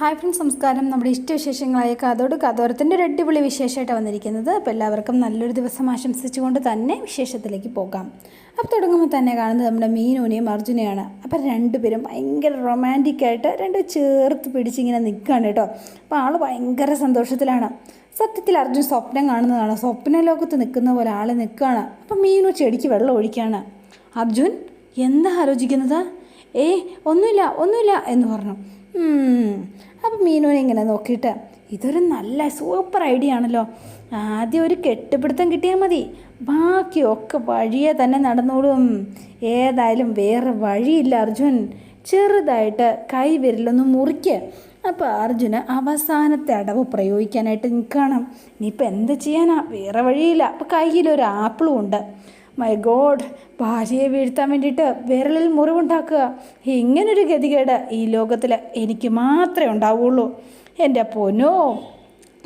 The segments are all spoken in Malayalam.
ഹായ് ഫ്രണ്ട്സ് നമസ്കാരം. നമ്മുടെ ഇഷ്ടവിശേഷങ്ങളായ കാതോട് കാതോരത്തിന്റെ ഒരു അടിപൊളി വിശേഷമായിട്ട് വന്നിരിക്കുന്നത്. അപ്പോൾ എല്ലാവർക്കും നല്ലൊരു ദിവസം ആശംസിച്ചുകൊണ്ട് തന്നെ വിശേഷത്തിലേക്ക് പോകാം. അപ്പോൾ തുടങ്ങുമ്പോൾ തന്നെ കാണുന്നത് നമ്മുടെ മീനുവിനെയും അർജുനെയാണ്. അപ്പോൾ രണ്ടുപേരും ഭയങ്കര റൊമാന്റിക് ആയിട്ട് രണ്ടും ചേർത്ത് പിടിച്ചിങ്ങനെ നിൽക്കുകയാണ് കേട്ടോ. അപ്പോൾ ആൾ ഭയങ്കര സന്തോഷത്തിലാണ്. സത്യത്തിൽ അർജുൻ സ്വപ്നം കാണുന്നതാണ്. സ്വപ്ന ലോകത്ത് നിൽക്കുന്ന പോലെ ആൾ നിൽക്കുകയാണ് അപ്പം മീനു ചെടിക്ക് വെള്ളം ഒഴിക്കുകയാണ് അർജുൻ എന്താ ആലോചിക്കുന്നത്? ഏ ഒന്നുമില്ല ഒന്നുമില്ല എന്ന് പറഞ്ഞു. അപ്പം മീനുവിനെ ഇങ്ങനെ നോക്കിയിട്ട് ഇതൊരു നല്ല സൂപ്പർ ഐഡിയ ആണല്ലോ. ആദ്യം ഒരു കെട്ടുപിടുത്തം കിട്ടിയാൽ മതി. ബാക്കിയൊക്കെ വഴിയെ തന്നെ നടന്നോളും. ഏതായാലും വേറെ വഴിയില്ല അർജുൻ. ചെറുതായിട്ട് കൈ വിരലൊന്ന് മുറിക്ക്. അപ്പോൾ അർജുന് അവസാനത്തെ അടവ് പ്രയോഗിക്കാനായിട്ട് നിൽക്കണം ഇനിയിപ്പോൾ എന്ത് ചെയ്യാനാ? വേറെ വഴിയില്ല. അപ്പോൾ കയ്യിലൊരു ആപ്പിളും ഉണ്ട്. മൈ ഗോഡ് ഭാര്യയെ വീഴ്ത്താൻ വേണ്ടിയിട്ട് വിരലിൽ മുറിവുണ്ടാക്കുക. ഇങ്ങനൊരു ഗതികേട് ഈ ലോകത്തിൽ എനിക്ക് മാത്രമേ ഉണ്ടാവുള്ളൂ. എന്റെ പൊന്നോ.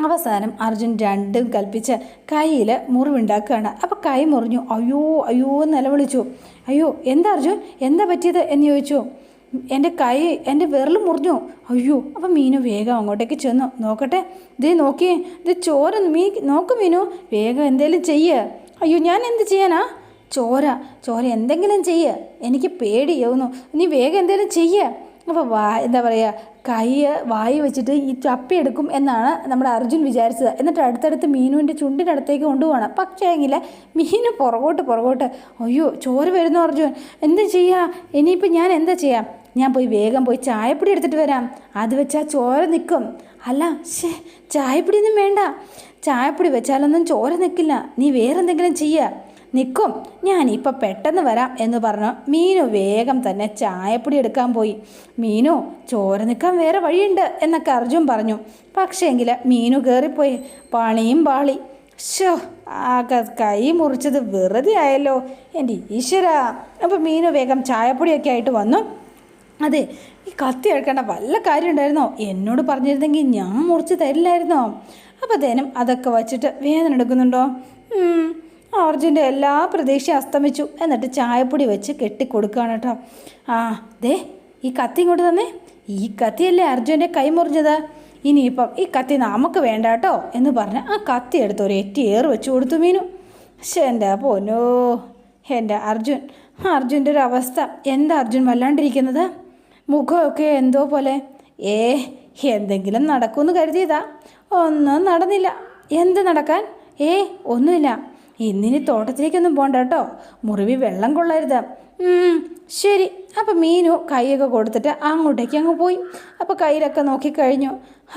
അവസാനം അർജുൻ രണ്ടും കൽപ്പിച്ച് കയ്യിൽ മുറിവുണ്ടാക്കുകയാണ്. അപ്പോൾ കൈ മുറിഞ്ഞു. അയ്യോ അയ്യോ നിലവിളിച്ചു. അയ്യോ എന്താ അർജുൻ? എന്താ പറ്റിയത് എന്ന് ചോദിച്ചു. എന്റെ കൈ എന്റെ വിരൽ മുറിഞ്ഞു. അയ്യോ അപ്പം മീനു വേഗം അങ്ങോട്ടേക്ക് ചെന്നു. നോക്കട്ടെ. ദേ നോക്കിയേ. ഇത് ചോര മീ നോക്ക് മീനു. വേഗം എന്തേലും ചെയ്യേ. അയ്യോ ഞാൻ എന്ത് ചെയ്യാനാ? ചോര ചോര എന്തെങ്കിലും ചെയ്യ്. എനിക്ക് പേടിയാവുന്നു നീ വേഗം എന്തെങ്കിലും ചെയ്യ്. അപ്പോൾ വാ എന്താ പറയുക കൈ വായി വെച്ചിട്ട് ഈ ചപ്പിയെടുക്കും എന്നാണ് നമ്മുടെ അർജുൻ വിചാരിച്ചത്. എന്നിട്ട് അടുത്തടുത്ത് മീനുവിന്റെ ചുണ്ടിന്റെ അടുത്തേക്ക് കൊണ്ടുപോകണം പക്ഷേ എങ്കിൽ മീന് പുറകോട്ട് പുറകോട്ട് അയ്യോ ചോര വരുന്നു അർജുൻ. എന്താ ചെയ്യുക ഇനിയിപ്പോൾ ഞാൻ എന്താ ചെയ്യാം? ഞാൻ പോയി വേഗം പോയി ചായപ്പൊടി എടുത്തിട്ട് വരാം. അത് വെച്ചാൽ ചോര നിൽക്കും അല്ല ശേ ചായപ്പൊടിയൊന്നും വേണ്ട. ചായപ്പൊടി വെച്ചാലൊന്നും ചോര നിൽക്കില്ല നീ വേറെന്തെങ്കിലും ചെയ്യുക നിൽക്കും ഞാനിപ്പോൾ പെട്ടെന്ന് വരാം എന്ന് പറഞ്ഞു മീനു വേഗം തന്നെ ചായപ്പൊടി എടുക്കാൻ പോയി. മീനു ചോര നിൽക്കാൻ വേറെ വഴിയുണ്ട് എന്നൊക്കെ അർജുൻ പറഞ്ഞു. പക്ഷേങ്കിൽ മീനു കയറിപ്പോയി പണിയും പാളി. ഷോ ആ ക- മുറിച്ചത് വെറുതെ ആയല്ലോ. എന്റെ ഈശ്വര. അപ്പോൾ മീനു വേഗം ചായപ്പൊടിയൊക്കെ ആയിട്ട് വന്നു. അതെ ഈ കത്തി എടുക്കേണ്ട വല്ല കാര്യം ഉണ്ടായിരുന്നോ എന്നോട് പറഞ്ഞിരുന്നെങ്കിൽ ഞാൻ മുറിച്ച് തരില്ലായിരുന്നോ? അപ്പോഴത്തേനും അതൊക്കെ വച്ചിട്ട് വേദന എടുക്കുന്നുണ്ടോ? അർജുന്റെ എല്ലാ പ്രതീക്ഷയും അസ്തമിച്ചു. എന്നിട്ട് ചായപ്പൊടി വെച്ച് കെട്ടിക്കൊടുക്കുകയാണ് കേട്ടോ. ആ ദേ ഈ കത്തി ഇങ്ങോട്ട് തന്നെ. ഈ കത്തിയല്ലേ അർജുന്റെ കൈ മുറിഞ്ഞത്? ഇനിയിപ്പം ഈ കത്തി നമുക്ക് വേണ്ട കേട്ടോ എന്ന് പറഞ്ഞ് ആ കത്തി എടുത്ത് ഒരു എറ്റി ഏറ് വെച്ച് കൊടുത്തു മീനു. പക്ഷേ എന്റെ പൊന്നോ എന്റെ അർജുൻ. അർജുന്റെ ഒരു അവസ്ഥ. എന്താ അർജുൻ വല്ലാണ്ടിരിക്കുന്നത്? മുഖമൊക്കെ എന്തോ പോലെ. ഏ എന്തെങ്കിലും നടക്കുമെന്ന് കരുതിയതാ. ഒന്നും നടന്നില്ല. എന്ത് നടക്കാൻ? ഏ ഒന്നുമില്ല. ഇന്നിനി തോട്ടത്തിലേക്കൊന്നും പോണ്ട കേട്ടോ. മുറിവി വെള്ളം കൊള്ളരുത്. ശരി. അപ്പം മീനു കൈയൊക്കെ കൊടുത്തിട്ട് അങ്ങോട്ടേക്ക് അങ്ങ് പോയി. അപ്പോൾ കയ്യിലൊക്കെ നോക്കിക്കഴിഞ്ഞു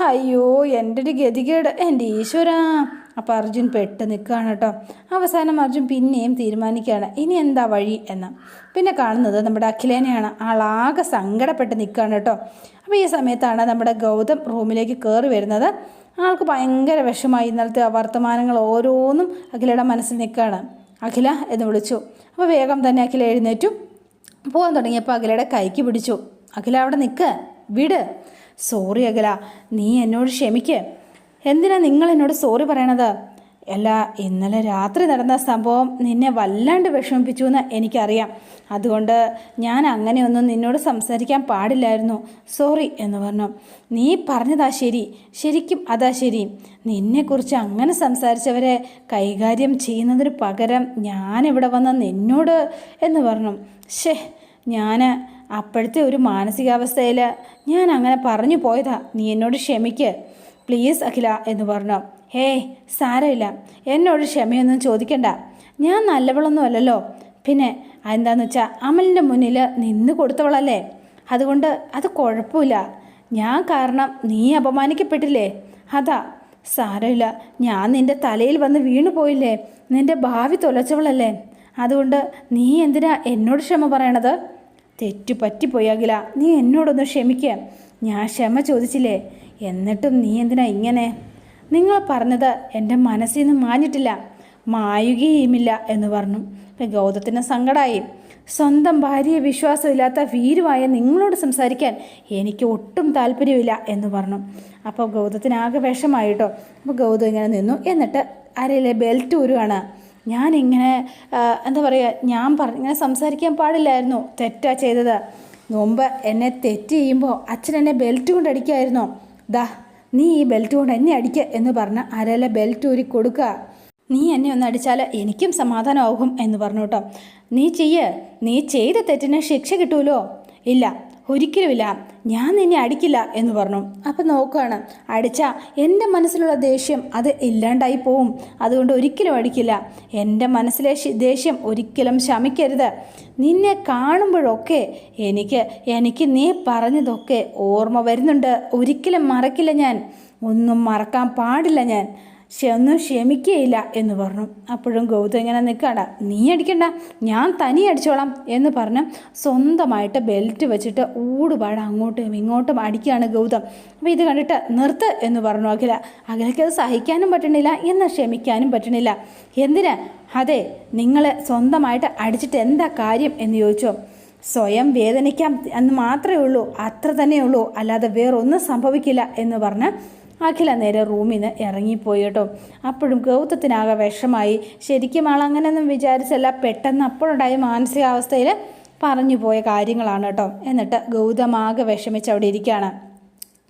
അയ്യോ എന്റെ ഒരു ഗതികേട്. എന്റെ ഈശ്വരാ. അപ്പോൾ അർജുൻ പെട്ട് നിൽക്കുകയാണ് കേട്ടോ. അവസാനം അർജുൻ പിന്നെയും തീരുമാനിക്കുകയാണ്. ഇനി എന്താ വഴി എന്ന്. പിന്നെ കാണുന്നത് നമ്മുടെ അഖിലേനെയാണ്. ആളാകെ സങ്കടപ്പെട്ട് നിൽക്കുകയാണ് കേട്ടോ. അപ്പോൾ ഈ സമയത്താണ് നമ്മുടെ ഗൗതം റൂമിലേക്ക് കയറി വരുന്നത്. ആൾക്ക് ഭയങ്കര വിഷമായി ഇന്നലത്തെ വർത്തമാനങ്ങൾ ഓരോന്നും അഖിലയുടെ മനസ്സിൽ നിൽക്കുകയാണ്. അഖില എന്ന് വിളിച്ചു. അപ്പോൾ വേഗം തന്നെ അഖില എഴുന്നേറ്റു. പോകാൻ തുടങ്ങിയപ്പോൾ അഖിലയുടെ കൈക്ക് പിടിച്ചു. അഖില അവിടെ നിൽക്ക്. വിട്. സോറി അഖില നീ എന്നോട് ക്ഷമിക്ക്. എന്തിനാ നിങ്ങൾ എന്നോട് സോറി പറയണത്? അല്ല ഇന്നലെ രാത്രി നടന്ന സംഭവം നിന്നെ വല്ലാണ്ട് വിഷമിപ്പിച്ചു എന്ന് എനിക്കറിയാം. അതുകൊണ്ട് ഞാൻ അങ്ങനെയൊന്നും നിന്നോട് സംസാരിക്കാൻ പാടില്ലായിരുന്നു. സോറി എന്ന് പറഞ്ഞു. നീ പറഞ്ഞതാ ശരി. ശരിക്കും അതാ ശരി. നിന്നെക്കുറിച്ച് അങ്ങനെ സംസാരിച്ചവരെ കൈകാര്യം ചെയ്യുന്നതിന് പകരം ഞാനിവിടെ വന്ന നിന്നോട് എന്ന് പറഞ്ഞു. ഷേ ഞാൻ അപ്പോഴത്തെ ഒരു മാനസികാവസ്ഥയിൽ ഞാൻ അങ്ങനെ പറഞ്ഞു പോയതാ. നീ എന്നോട് ക്ഷമിക്ക്. പ്ലീസ് അഖില എന്ന് പറഞ്ഞു. ഹേയ് സാരമില്ല. എന്നോട് ക്ഷമയൊന്നും ചോദിക്കണ്ട. ഞാൻ നല്ലവളൊന്നും അല്ലല്ലോ. പിന്നെ എന്താന്ന് വെച്ചാൽ അമലിന്റെ മുന്നിൽ നിന്ന് കൊടുത്തവളല്ലേ? അതുകൊണ്ട് അത് കുഴപ്പമില്ല. ഞാൻ കാരണം നീ അപമാനിക്കപ്പെട്ടില്ലേ? അതാ സാരമില്ല. ഞാൻ നിന്റെ തലയിൽ വന്ന് വീണു പോയില്ലേ? നിന്റെ ഭാവി തൊലച്ചവളല്ലേ? അതുകൊണ്ട് നീ എന്തിനാ എന്നോട് ക്ഷമ പറയണത്? തെറ്റു പറ്റിപ്പോയാകില്ല. നീ എന്നോടൊന്ന് ക്ഷമിക്കുക ഞാൻ ക്ഷമ ചോദിച്ചില്ലേ? എന്നിട്ടും നീ എന്തിനാ ഇങ്ങനെ? നിങ്ങൾ പറഞ്ഞത് എന്റെ മനസ്സിൽ നിന്ന് മാഞ്ഞിട്ടില്ല. മായുകയുമില്ല എന്ന് പറഞ്ഞു. ഗൗതത്തിന് സങ്കടമായി സ്വന്തം ഭാര്യയെ വിശ്വാസമില്ലാത്ത വീരുവായ നിങ്ങളോട് സംസാരിക്കാൻ എനിക്ക് ഒട്ടും താല്പര്യമില്ല എന്ന് പറഞ്ഞു. അപ്പോൾ ഗൗതത്തിന് ആകെ വിഷമായിട്ടോ. അപ്പോൾ ഗൗതം ഇങ്ങനെ നിന്നു. എന്നിട്ട് അരയിലെ ബെൽറ്റ് ഊരുവാണ്. ഞാനിങ്ങനെ എന്താ പറയുക ഞാൻ പറഞ്ഞ ഇങ്ങനെ സംസാരിക്കാൻ പാടില്ലായിരുന്നു. തെറ്റാ ചെയ്തത്. മുമ്പ് എന്നെ തെറ്റ് ചെയ്യുമ്പോൾ അച്ഛൻ എന്നെ ബെൽറ്റ് കൊണ്ട് അടിക്കുമായിരുന്നു. ദാ നീ ഈ ബെൽറ്റ് കൊണ്ട് എന്നെ അടിക്കുക എന്ന് പറഞ്ഞ് അരല ബെൽറ്റ് ഊരി കൊടുക്കുക നീ എന്നെ ഒന്ന് അടിച്ചാൽ എനിക്കും സമാധാനമാകും എന്ന് പറഞ്ഞു കേട്ടോ. നീ ചെയ്യ്. നീ ചെയ്ത തെറ്റിന് ശിക്ഷ കിട്ടുമല്ലോ ഇല്ല. ഒരിക്കലുമില്ല. ഞാൻ നിന്നെ അടിക്കില്ല എന്ന് പറഞ്ഞു. അപ്പം നോക്കുകയാണ് അടിച്ചാൽ എന്റെ മനസ്സിലുള്ള ദേഷ്യം അത് ഇല്ലാണ്ടായി പോവും. അതുകൊണ്ട് ഒരിക്കലും അടിക്കില്ല. എന്റെ മനസ്സിലെ ദേഷ്യം ഒരിക്കലും ശമിക്കരുത്. നിന്നെ കാണുമ്പോഴൊക്കെ എനിക്ക് എനിക്ക് നീ പറഞ്ഞതൊക്കെ ഓർമ്മ വരുന്നുണ്ട്. ഒരിക്കലും മറക്കില്ല ഞാൻ. ഒന്നും മറക്കാൻ പാടില്ല ഞാൻ. ഒന്നും ക്ഷമിക്കുകയില്ല എന്ന് പറഞ്ഞു. അപ്പോഴും ഗൗതം ഇങ്ങനെ നിൽക്കണ്ട നീ അടിക്കണ്ട. ഞാൻ തനി അടിച്ചോളാം എന്ന് പറഞ്ഞ് സ്വന്തമായിട്ട് ബെൽറ്റ് വെച്ചിട്ട് ഊടുപാട് അങ്ങോട്ടും ഇങ്ങോട്ടും അടിക്കുകയാണ് ഗൗതം. അപ്പോൾ ഇത് കണ്ടിട്ട് നിർത്ത് എന്ന് പറഞ്ഞു അഖില. അഖിലയ്ക്ക് അത് സഹിക്കാനും പറ്റണില്ല എന്നാൽ ക്ഷമിക്കാനും പറ്റണില്ല. എന്തിന്? അതെ നിങ്ങൾ സ്വന്തമായിട്ട് അടിച്ചിട്ട് എന്താ കാര്യം? എന്ന് ചോദിച്ചോ. സ്വയം വേദനിക്കാം എന്ന് മാത്രമേ ഉള്ളൂ. അത്ര തന്നെ ഉള്ളൂ. അല്ലാതെ വേറൊന്നും സംഭവിക്കില്ല എന്ന് പറഞ്ഞ് അഖില നേരെ റൂമിൽ നിന്ന് ഇറങ്ങിപ്പോയി കേട്ടോ. അപ്പോഴും ഗൗതത്തിനാകെ വിഷമായി. ശരിക്കും ആൾ അങ്ങനെയൊന്നും വിചാരിച്ചല്ല. പെട്ടെന്ന് അപ്പോഴുണ്ടായ മാനസികാവസ്ഥയിൽ പറഞ്ഞു പോയ കാര്യങ്ങളാണ് കേട്ടോ. എന്നിട്ട് ഗൗതം ആകെ വിഷമിച്ച് അവിടെ ഇരിക്കുകയാണ്.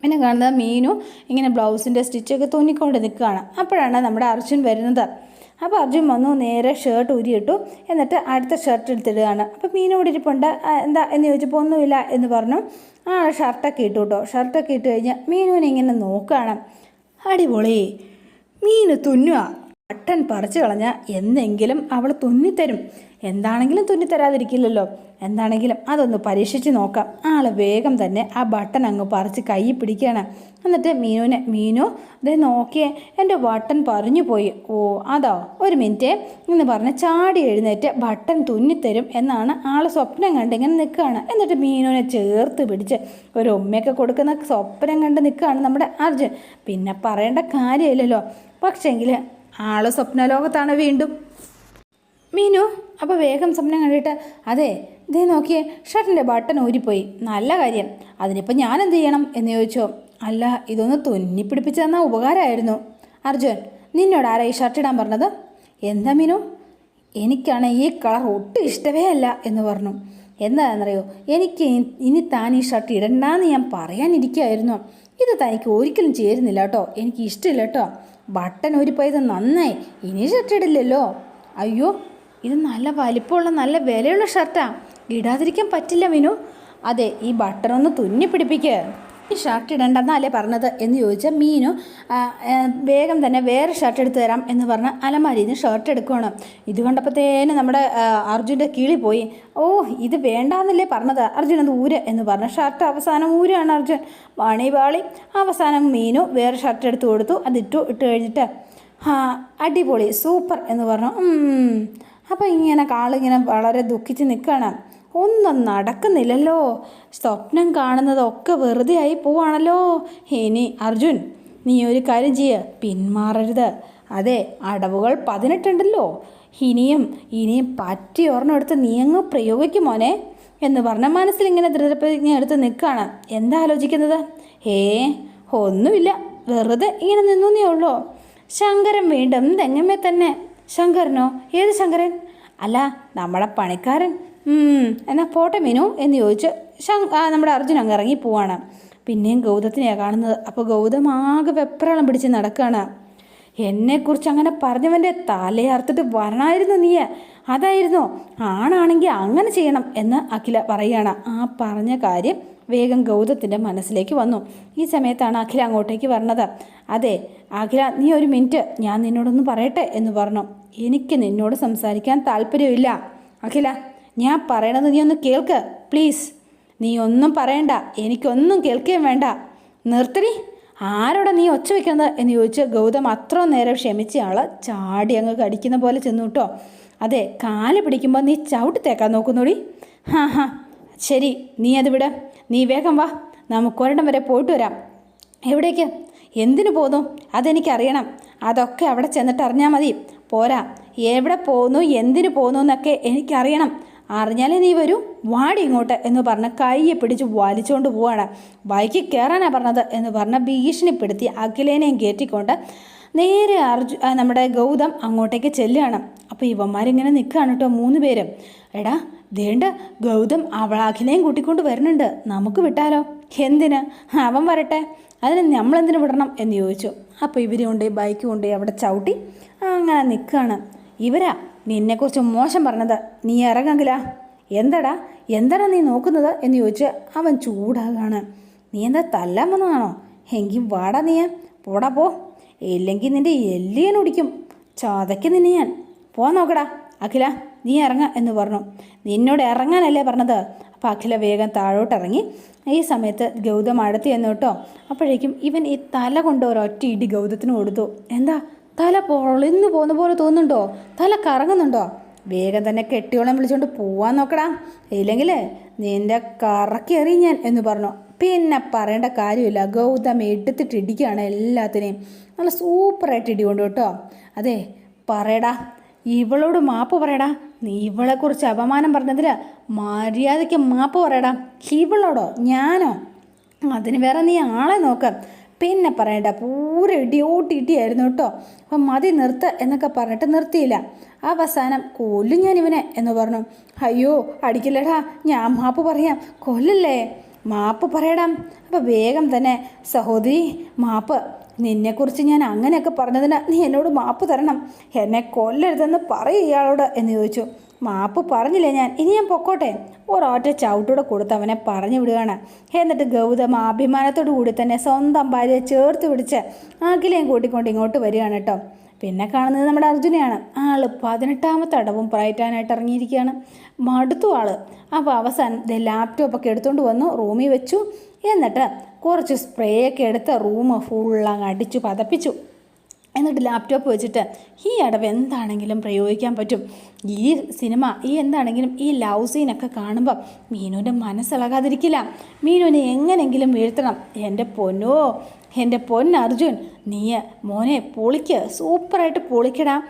പിന്നെ കാണുന്നത് മീനു ഇങ്ങനെ ബ്ലൗസിന്റെ സ്റ്റിച്ചൊക്കെ തുന്നിക്കൊണ്ട് നിൽക്കുകയാണ്. അപ്പോഴാണ് നമ്മുടെ അർജുൻ വരുന്നത്. അപ്പോൾ അർജുൻ വന്നു നേരെ ഷർട്ട് ഉരിയിട്ടു എന്നിട്ട് അടുത്ത ഷർട്ട് എടുത്തിടുകയാണ്. അപ്പോൾ മീനോട് ഇരിപ്പുണ്ട്. "ആ, എന്താ? എന്ന് ചോദിച്ചപ്പോൾ ഒന്നുമില്ല എന്ന് പറഞ്ഞു. ആ ഷർട്ടൊക്കെ ഇട്ടു കേട്ടോ ഷർട്ടൊക്കെ ഇട്ട് കഴിഞ്ഞാൽ മീനുവിനെ ഇങ്ങനെ നോക്കുകയാണ് അടിപൊളി. മീന് തുന്നുക ബട്ടൺ പറിച്ചു കളഞ്ഞാൽ എന്നെങ്കിലും അവൾ തുന്നിത്തരും. എന്താണെങ്കിലും തുന്നിത്തരാതിരിക്കില്ലല്ലോ. എന്താണെങ്കിലും അതൊന്ന് പരീക്ഷിച്ച് നോക്കാം. ആൾ വേഗം തന്നെ ആ ബട്ടൺ അങ്ങ് പറിച്ച് കൈ പിടിക്കുകയാണ്. എന്നിട്ട് മീനുവിനെ മീനു ദേ നോക്കിയേ എന്റെ ബട്ടൺ പറഞ്ഞു പോയി. ഓ അതോ ഒരു മിനിറ്റ് എന്ന് പറഞ്ഞ് ചാടി എഴുന്നേറ്റ് ബട്ടൺ തുന്നിത്തരും എന്നാണ് ആൾ സ്വപ്നം കണ്ട് ഇങ്ങനെ നിൽക്കുകയാണ്. എന്നിട്ട് മീനുവിനെ ചേർത്ത് പിടിച്ച് ഒരു ഉമ്മയൊക്കെ കൊടുക്കുന്ന സ്വപ്നം കണ്ട് നിൽക്കുകയാണ് നമ്മുടെ അർജുൻ. പിന്നെ പറയേണ്ട കാര്യമില്ലല്ലോ. പക്ഷേങ്കിൽ ആൾ സ്വപ്നലോകത്താണ് വീണ്ടും. മീനു അപ്പോൾ വേഗം സ്വപ്നം കണ്ടിട്ട് അതെ ഇതേ നോക്കിയേ ഷർട്ടിന്റെ ബട്ടൺ ഊരിപ്പോയി. നല്ല കാര്യം. അതിനിപ്പോൾ ഞാൻ എന്ത് ചെയ്യണം? എന്ന് ചോദിച്ചോ. അല്ല ഇതൊന്ന് തുന്നിപ്പിടിപ്പിച്ച് തന്നാൽ ഉപകാരമായിരുന്നു. അർജുൻ നിന്നോട് ആരാ ഈ ഷർട്ട് ഇടാൻ പറഞ്ഞത്? എന്താ മീനു? എനിക്കാണ് ഈ കളർ ഒട്ടും ഇഷ്ടമേ അല്ല എന്ന് പറഞ്ഞു. എന്താണെന്നറിയോ എനിക്ക് ഇനി- ഇനി താൻ ഈ ഷർട്ട് ഇടണ്ടെന്ന് ഞാൻ പറയാനിരിക്കുമായിരുന്നു ഇത് തനിക്ക് ഒരിക്കലും ചേരുന്നില്ല കേട്ടോ. എനിക്ക് ഇഷ്ടമില്ല കേട്ടോ. ബട്ടൺ ഊരിപ്പോയത് നന്നായി. ഇനി ഷർട്ട് ഇടില്ലല്ലോ. അയ്യോ ഇത് നല്ല വലിപ്പമുള്ള നല്ല വിലയുള്ള ഷർട്ടാണ് ഇടാതിരിക്കാൻ പറ്റില്ല വിനു അതെ ഈ ബട്ടൺ ഒന്ന് തുന്നി പിടിപ്പിക്കുക ഈ ഷർട്ട് ഇടണ്ടെന്നല്ലേ പറഞ്ഞത് എന്ന് ചോദിച്ചാൽ മീനു വേഗം തന്നെ വേറെ ഷർട്ട് എടുത്ത് തരാം എന്ന് പറഞ്ഞ് അലമാരിയിൽ നിന്ന് ഷർട്ട് എടുക്കുകയാണ് ഇത് കണ്ടപ്പോഴത്തേന് നമ്മുടെ അർജുന്റെ കിളി പോയി. ഓ ഇത് വേണ്ടാന്നല്ലേ പറഞ്ഞത്? അർജുൻ അത് ഊര് എന്ന് പറഞ്ഞ. ഷർട്ട് അവസാനം ഊരാണ് അർജുൻ. വാണി വാളി അവസാനം മീനു വേറെ ഷർട്ട് എടുത്ത് കൊടുത്തു. അതിട്ടു ഇട്ട് കഴിഞ്ഞിട്ട് അടിപൊളി സൂപ്പർ എന്ന് പറഞ്ഞു. അപ്പം അപ്പോൾ ഇങ്ങനെ കാളിങ്ങനെ വളരെ ദുഃഖിച്ച് നിൽക്കുകയാണ്. ഒന്നും നടക്കുന്നില്ലല്ലോ. സ്വപ്നം കാണുന്നതൊക്കെ വെറുതെ ആയി പോവാണല്ലോ. ഇനി അർജുൻ നീ ഒരു കാര്യം ചെയ്യ. പിന്മാറരുത്. അതെ അടവുകൾ പതിനെട്ടുണ്ടല്ലോ. ഇനിയും ഇനിയും പറ്റി ഒരെണ്ണം നീ അങ്ങ് പ്രയോഗിക്കും മോനെ. എന്ന് പറഞ്ഞ മനസ്സിൽ ഇങ്ങനെ ദൃഢപ്രതിജ്ഞ എടുത്ത് നിൽക്കുകയാണ്. എന്താ ആലോചിക്കുന്നത്? ഏ ഒന്നുമില്ല. വെറുതെ ഇങ്ങനെ നിന്നേ ഉള്ളൂ. ശങ്കരൻ വീണ്ടും തെങ്ങമ്മേ തന്നെ. ശങ്കരനോ? ഏത് ശങ്കരൻ? അല്ല നമ്മളെ പണിക്കാരൻ. ഉം, എന്നാ പോട്ടെ മീനു എന്ന് ചോദിച്ച് നമ്മുടെ അർജുൻ അങ്ങ് ഇറങ്ങി പോവാണ്. പിന്നെയും ഗൗതത്തിനെയാണ് കാണുന്നത്. അപ്പോൾ ഗൗതം ആകെ വെപ്രാളം പിടിച്ച് നടക്കുകയാണ് എന്നെക്കുറിച്ച് അങ്ങനെ പറഞ്ഞവന്റെ തലയർത്തിട്ട് വരണമായിരുന്നു നീ. അതായിരുന്നു ആണാണെങ്കിൽ അങ്ങനെ ചെയ്യണം എന്ന് അഖില പറയുകയാണ്. ആ പറഞ്ഞ കാര്യം വേഗം ഗൗതത്തിന്റെ മനസ്സിലേക്ക് വന്നു. ഈ സമയത്താണ് അഖില അങ്ങോട്ടേക്ക് വരണത്. അതെ അഖില നീ ഒരു മിനിറ്റ് ഞാൻ നിന്നോടൊന്ന് പറയട്ടെ എന്ന് പറഞ്ഞു. എനിക്ക് നിന്നോട് സംസാരിക്കാൻ താല്പര്യമില്ല. അഖില. ഞാൻ പറയണത് നീ ഒന്ന് കേൾക്ക് പ്ലീസ് നീ ഒന്നും പറയണ്ട എനിക്കൊന്നും കേൾക്കുകയും വേണ്ട. നിർത്തടി. ആരോടെ നീ ഒച്ച വെക്കുന്നത് എന്ന് ചോദിച്ച് ഗൗതം അത്ര നേരം ക്ഷമിച്ച ആൾ ചാടി അങ്ങ് കടിക്കുന്ന പോലെ ചെന്നു കേട്ടോ. അതെ കാൽ പിടിക്കുമ്പോൾ നീ ചവിട്ടി തേക്കാൻ നോക്കുന്നോടി. ഹാ ഹാ. ശരി നീ അത് വിട. നീ വേഗം വാ. നമുക്ക് ഒരിടം വരെ പോയിട്ട് വരാം. എവിടേക്ക്? എന്തിനു പോന്നു? അതെനിക്കറിയണം. അതൊക്കെ അവിടെ ചെന്നിട്ട് അറിഞ്ഞാൽ മതി. പോരാ. എവിടെ പോന്നു? എന്തിനു പോന്നു എന്നൊക്കെ എനിക്കറിയണം. അറിഞ്ഞാലേ നീ വരൂ. വാടി ഇങ്ങോട്ട് എന്ന് പറഞ്ഞ് കയ്യെ പിടിച്ച് വലിച്ചുകൊണ്ട് പോവാണ്. ബൈക്കിൽ കയറാനാണ് പറഞ്ഞത് എന്ന് പറഞ്ഞ് ഭീഷണിപ്പെടുത്തി അഖിലേനെയും കയറ്റിക്കൊണ്ട് നേരെ അർജു നമ്മുടെ ഗൗതം അങ്ങോട്ടേക്ക് ചെല്ലുകയാണ്. അപ്പോൾ ഇവന്മാരിങ്ങനെ നിൽക്കുകയാണ് കേട്ടോ മൂന്ന് പേരും. എടാ ദേണ്ട ഗൗതം അവൾ അഖിലേയും കൂട്ടിക്കൊണ്ട് വരുന്നുണ്ട്. നമുക്ക് വിട്ടാലോ? എന്തിന്? അവൻ വരട്ടെ. അതിന് നമ്മളെന്തിനു വിടണം എന്ന് ചോദിച്ചു. അപ്പോൾ ഇവരെ കൊണ്ടുപോയി ബൈക്ക് കൊണ്ടുപോയി അവിടെ ചവിട്ടി അങ്ങനെ നിൽക്കുകയാണ്. ഇവരാ? നിന്നെക്കുറിച്ച് മോശം പറഞ്ഞത് നീ ഇറങ്ങെങ്കിലാ. എന്തടാ? എന്താടാ നീ നോക്കുന്നത്? എന്ന് ചോദിച്ച് അവൻ ചൂടാകാണ്. നീ എന്താ തല്ലാൻ വന്നതാണോ? എങ്കിൽ വാടാ നീ പോടാ പോ. ഇല്ലെങ്കിൽ നിന്റെ എല്ലിയൻ ഓടിക്കും. ചതയ്ക്ക് നിന്നെ ഞാൻ. പോ നോക്കടാ. അഖില നീ ഇറങ്ങ എന്ന് പറഞ്ഞു. നിന്നോട് ഇറങ്ങാനല്ലേ പറഞ്ഞത്? അപ്പോൾ അഖില വേഗം താഴോട്ടിറങ്ങി. ഈ സമയത്ത് ഗൗതം അടുത്ത് ചെന്നു കേട്ടോ. അപ്പോഴേക്കും ഇവൻ ഈ തല കൊണ്ട് ഒരൊറ്റ ഇടി ഗൗതത്തിന് കൊടുത്തു. എന്താ? തല പൊളിന്നു പോകുന്ന പോലെ തോന്നുന്നുണ്ടോ? തല കറങ്ങുന്നുണ്ടോ? വേഗം തന്നെ കെട്ടിയോളം വിളിച്ചുകൊണ്ട് പോവാൻ നോക്കടാ. ഇല്ലെങ്കിൽ നിന്റെ കറക്കി ഞാൻ എന്ന് പറഞ്ഞു. പിന്നെ പറയേണ്ട കാര്യമില്ല. ഗൗതം എടുത്തിട്ട് ഇടിക്കുകയാണ് എല്ലാത്തിനെയും. നല്ല സൂപ്പറായിട്ട് ഇടികൊണ്ട് കേട്ടോ. അതെ പറയടാ. ഇവളോട് മാപ്പ് പറയടാ. നീ ഇവളെക്കുറിച്ച് അപമാനം പറഞ്ഞതിൽ മര്യാദയ്ക്ക് മാപ്പ് പറയടാ. ഇവളോടോ? ഞാനോ? അതിന് വേറെ നീ ആളെ നോക്കാം. പിന്നെ പറയണ്ട പൂര ഇടിയോട്ട് ഇടിയായിരുന്നു കേട്ടോ. അപ്പം മതി നിർത്ത് എന്നൊക്കെ പറഞ്ഞിട്ട് നിർത്തിയില്ല. അവസാനം കൊല്ലും ഞാൻ ഇവനെ എന്ന് പറഞ്ഞു. അയ്യോ അടിക്കില്ലടാ ഞാൻ മാപ്പ് പറയാം. കൊല്ലല്ലേ? മാപ്പ് പറയടാം അപ്പം വേഗം തന്നെ സഹോദരി മാപ്പ്. നിന്നെക്കുറിച്ച് ഞാൻ അങ്ങനെയൊക്കെ പറഞ്ഞതിന് നീ എന്നോട് മാപ്പ് തരണം. എന്നെ കൊല്ലരുതെന്ന് പറയും ഇയാളോട് എന്ന് ചോദിച്ചു. മാപ്പ് പറഞ്ഞില്ലേ ഞാൻ? ഇനി ഞാൻ പൊക്കോട്ടെ. ഒരൊറ്റ ചവിട്ടൂടെ കൊടുത്തവനെ പറഞ്ഞു വിടുകയാണ്. എന്നിട്ട് ഗൗതമ അഭിമാനത്തോടു കൂടി തന്നെ സ്വന്തം ഭാര്യയെ ചേർത്ത് പിടിച്ച് അഖിലയും കൂട്ടിക്കൊണ്ട് ഇങ്ങോട്ട് വരികയാണ് കേട്ടോ. പിന്നെ കാണുന്നത് നമ്മുടെ അർജുനെയാണ്. ആൾ പതിനെട്ടാമത്തെ അടവും പ്രയറ്റാനായിട്ട് ഇറങ്ങിയിരിക്കുകയാണ്. മടുത്തു ആൾ. അപ്പോൾ അവസാനം ലാപ്ടോപ്പൊക്കെ എടുത്തുകൊണ്ട് വന്നു റൂമിൽ വെച്ചു. എന്നിട്ട് കുറച്ച് സ്പ്രേ ഒക്കെ എടുത്ത് റൂം ഫുള്ളങ്ങ് അടിച്ചു പതപ്പിച്ചു. എന്നിട്ട് ലാപ്ടോപ്പ് വെച്ചിട്ട് ഈ അടവ് എന്താണെങ്കിലും പ്രയോഗിക്കാൻ പറ്റും. ഈ സിനിമ ഈ എന്താണെങ്കിലും ഈ ലവ് സീനൊക്കെ കാണുമ്പോൾ മീനുവിന്റെ മനസ്സിളകാതിരിക്കില്ല. മീനുവിനെ എങ്ങനെങ്കിലും വീഴ്ത്തണം. എന്റെ പൊന്നോ എന്റെ പൊന്ന് അർജുൻ നീ മോനെ പൊളിക്ക് സൂപ്പറായിട്ട് പൊളിക്കടാ.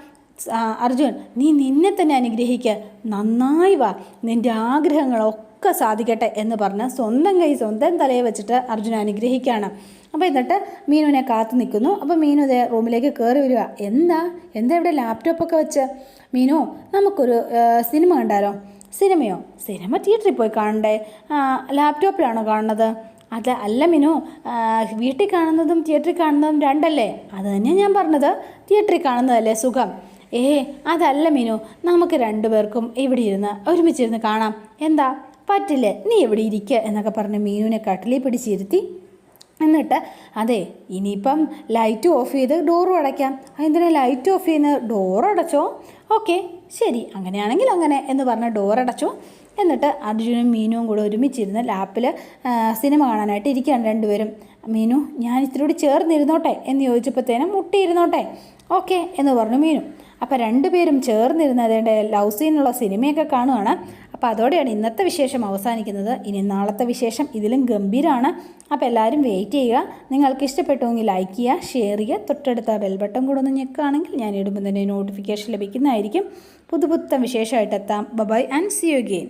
അർജുൻ നീ നിന്നെ തന്നെ അനുഗ്രഹിക്കുക നന്നായി വാ. നിന്റെ ആഗ്രഹങ്ങളൊക്കെ സാധിക്കട്ടെ എന്ന് പറഞ്ഞ് സ്വന്തം കൈ സ്വന്തം തലയെ വെച്ചിട്ട് അർജുൻ അനുഗ്രഹിക്കുകയാണ് അപ്പോൾ എന്നിട്ട് മീനുവിനെ കാത്തു നിൽക്കുന്നു. അപ്പോൾ മീനു ഇതേ റൂമിലേക്ക് കയറി വരിക. എന്താ? എന്താ ഇവിടെ ലാപ്ടോപ്പൊക്കെ വെച്ച്? മീനു നമുക്കൊരു സിനിമ കണ്ടാലോ? സിനിമയോ? സിനിമ തിയേറ്ററിൽ പോയി കാണണ്ടേ? ലാപ്ടോപ്പിലാണോ കാണുന്നത്? അത് അല്ല മീനു വീട്ടിൽ കാണുന്നതും തിയേറ്ററിൽ കാണുന്നതും രണ്ടല്ലേ? അത് തന്നെയാണ് ഞാൻ പറഞ്ഞത്. തിയേറ്ററിൽ കാണുന്നതല്ലേ സുഖം. ഏ അതല്ല മിനു. നമുക്ക് രണ്ടുപേർക്കും ഇവിടെ ഇരുന്ന് ഒരുമിച്ചിരുന്ന് കാണാം. എന്താ? പറ്റില്ലേ? നീ എവിടെ ഇരിക്കുക എന്നൊക്കെ പറഞ്ഞ് മീനുവിനെ കട്ടിലിൽ പിടിച്ചിരുത്തി. എന്നിട്ട് അതെ ഇനിയിപ്പം ലൈറ്റ് ഓഫ് ചെയ്ത് ഡോറും അടയ്ക്കാം എന്തിനാ ലൈറ്റ് ഓഫ് ചെയ്യുന്ന? ഡോർ അടച്ചോ ഓക്കെ ശരി. അങ്ങനെയാണെങ്കിൽ അങ്ങനെ എന്ന് പറഞ്ഞ് ഡോർ എന്നിട്ട് അർജുനും മീനുവും കൂടെ ഒരുമിച്ചിരുന്ന് ലാപ്പിൽ സിനിമ കാണാനായിട്ട് ഇരിക്കുകയാണ് രണ്ടുപേരും. മീനു ഞാൻ ഇത്തിരി കൂടി ചേർന്നിരുന്നോട്ടെ എന്ന് ചോദിച്ചപ്പോഴത്തേനും മുട്ടിയിരുന്നോട്ടെ. ഓക്കെ എന്ന് പറഞ്ഞു മീനു. അപ്പോൾ രണ്ടുപേരും ചേർന്നിരുന്ന് അതിന്റെ ലവ് സീനുള്ള സിനിമയൊക്കെ കാണുവാണ്. അപ്പോൾ അതോടെയാണ് ഇന്നത്തെ വിശേഷം അവസാനിക്കുന്നത്. ഇനി നാളത്തെ വിശേഷം ഇതിലും ഗംഭീരമാണ് അപ്പോൾ എല്ലാവരും വെയിറ്റ് ചെയ്യുക. നിങ്ങൾക്ക് ഇഷ്ടപ്പെട്ടുവെങ്കിൽ ലൈക്ക് ചെയ്യുക ഷെയർ ചെയ്യുക. തൊട്ടടുത്ത ബെൽ ബട്ടൺ കൂടെ ഒന്ന് ഞെക്കുകയാണെങ്കിൽ ഞാൻ ഇടുമ്പോൾ തന്നെ നോട്ടിഫിക്കേഷൻ ലഭിക്കുന്നതായിരിക്കും. പുതുപുത്തൻ വിശേഷമായിട്ട് എത്താം. Bye-bye and see you gain